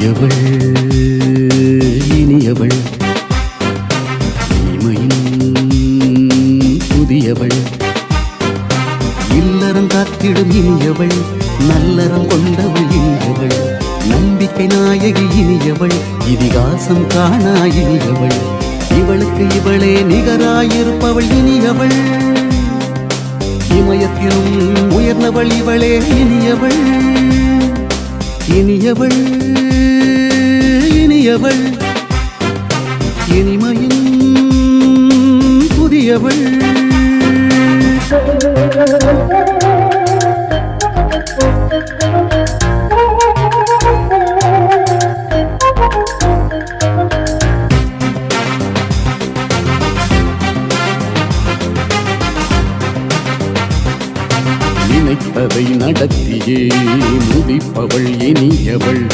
இனியவள் இனியவள் இனிமையின் புதியவள். இல்லறம் காத்திடும் இனியவள் நல்லறம் கொண்டவள் இனியவள். நம்பிக்கை நாயகி இனியவள் இதிகாசம் காணா இனியவள் இவளுக்கு இவளே நிகராயிருப்பவள் இனியவள். இமயத்திலும் உயர்ந்தவள் இவளே இனியவள். இனியவள். புதியவள் இனிமையின் புதியவள். நினைப்பதை நடத்தியே முடிப்பவள் இனியவள்.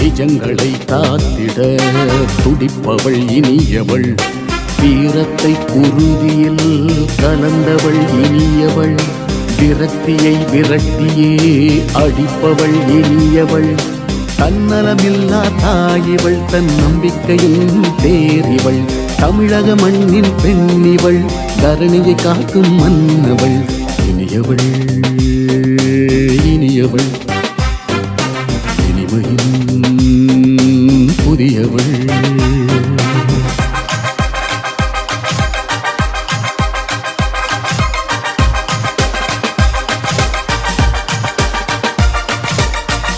நிஜங்களை காத்திட துடிப்பவள் இனியவள். வீரத்தை குருதியில் கலந்தவள் இனியவள். விரக்தியை விரட்டியே அடிப்பவள் இனியவள். தன்னலமில்லா தாயிவள் தன் நம்பிக்கையின் தேறிவள். தமிழக மண்ணின் பெண்ணிவள் தரணியை காக்கும் மன்னவள். இனியவள் இனியவள். புதியவள்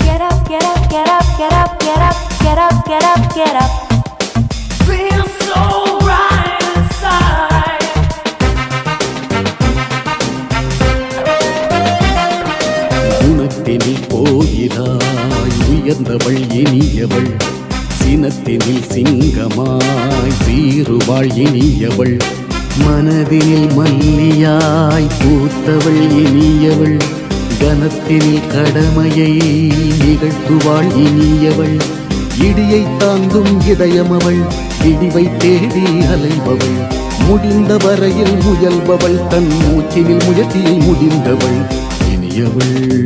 Get up, get up, get up, get up, get up, get up, get up, get up. Feel so right inside. குணத்தினில் கோயிலாய் உயர்ந்தவள் இனியவள் சினத்தினில் சிங்கமாய் சீருவாள் இனியவள். மனதினில் மல்லியாய் பூத்தவள் இனியவள். கனத்தினில் கடமையை நிகழ்த்துவாள் இனியவள். இடியை தாங்கும் இதயம் அவள் இடிவை தேடி அலைபவள். முடிந்த வரையில் முயல்பவள் தன் மூச்சினில் முயற்சியை முடிந்தவள். இனியவள்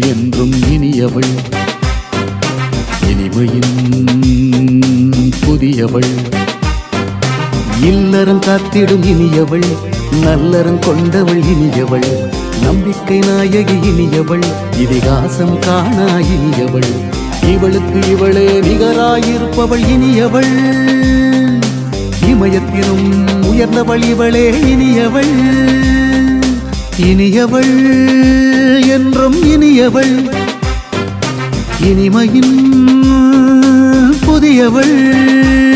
என்றும் இனியவள். இனிமையின் புதியவள். இல்லறம் காத்திடும் இனியவள் நல்லறம் கொண்டவள் இனியவள் நம்பிக்கை நாயகி இனியவள் இதிகாசம் காணா இனியவள் இவளுக்கு இவளே நிகராயிருப்பவள் இனியவள். இமயத்திலும் உயர்ந்தவள் இவளே இனியவள். இனியவள் என்றும் இனியவள். இனிமையின் புதியவள்.